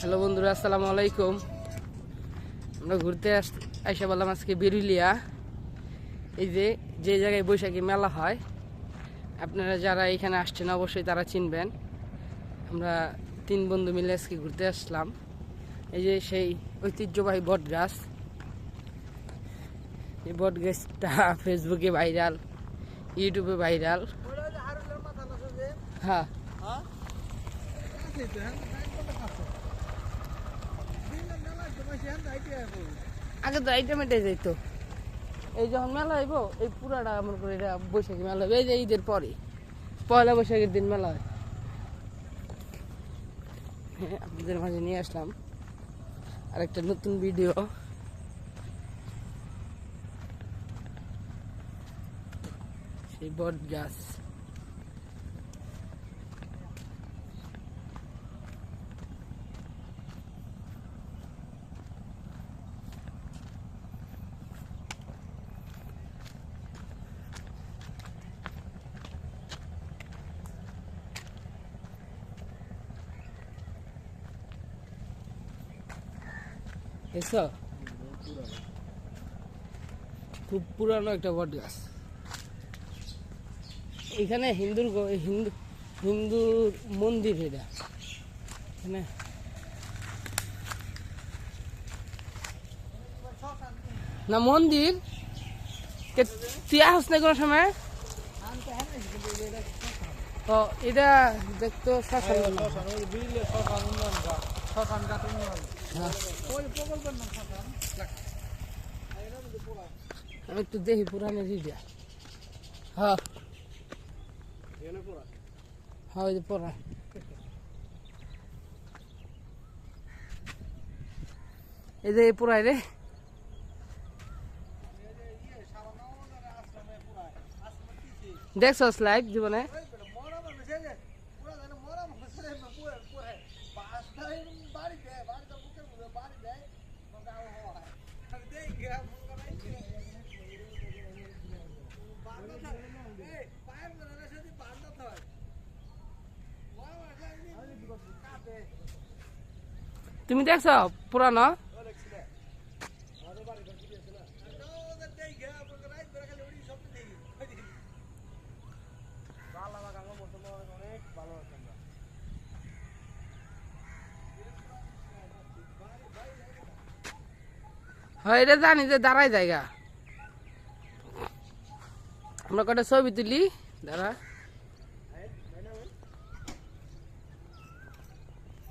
Hello বন্ধুরা, আসসালামু আলাইকুম। আমরা ঘুরতে আস বললাম আজকে বেরুলিয়া। এই যে যে জায়গায় বৈশাখী মেলা হয়, আপনারা যারা এখানে আসছেন অবশ্যই তারা চিনবেন। আমরা তিন বন্ধু মিলে আজকে ঘুরতে আসলাম। এই যে সেই ঐতিহ্যবাহী বট গাছ এই বট গাছটা ফেসবুকে ভাইরাল, ইউটিউবে ভাইরাল। হ্যাঁ? আগে তো আইটেম এটাই যাইতো। এই যখন মেলা হইব, এই পুরাটা আমার করে এটা বৈশাখী মেলা হবে এই যে ঈদের পরে। পয়লা বৈশাখের দিন মেলা হয়। হ্যাঁ আপনাদের মাঝে নিয়ে আসলাম। আর একটা নতুন ভিডিও সেই বট গাছ। খুব পুরানো একটা বট গাছ। এখানে হিন্দুর হিন্দু হিন্দুর মন্দির এটা। এখানে না, মন্দির? তুই না কোনো সময়? ও, এটা দেখতো শ্মশান। মনে হয়। হ্যাঁ। আমি একটু দেখি পুরানো রিডিয়া হ্যাঁ হ্যাঁ ওই যে পড়া এই যে পুরাই রে দেখছস লাইভ জীবনে তুমি দেখছো পুরানো হয় এটা জানি যে দাঁড়াই জায়গা। আমরা কটা ছবি তুলি? দাঁড়া।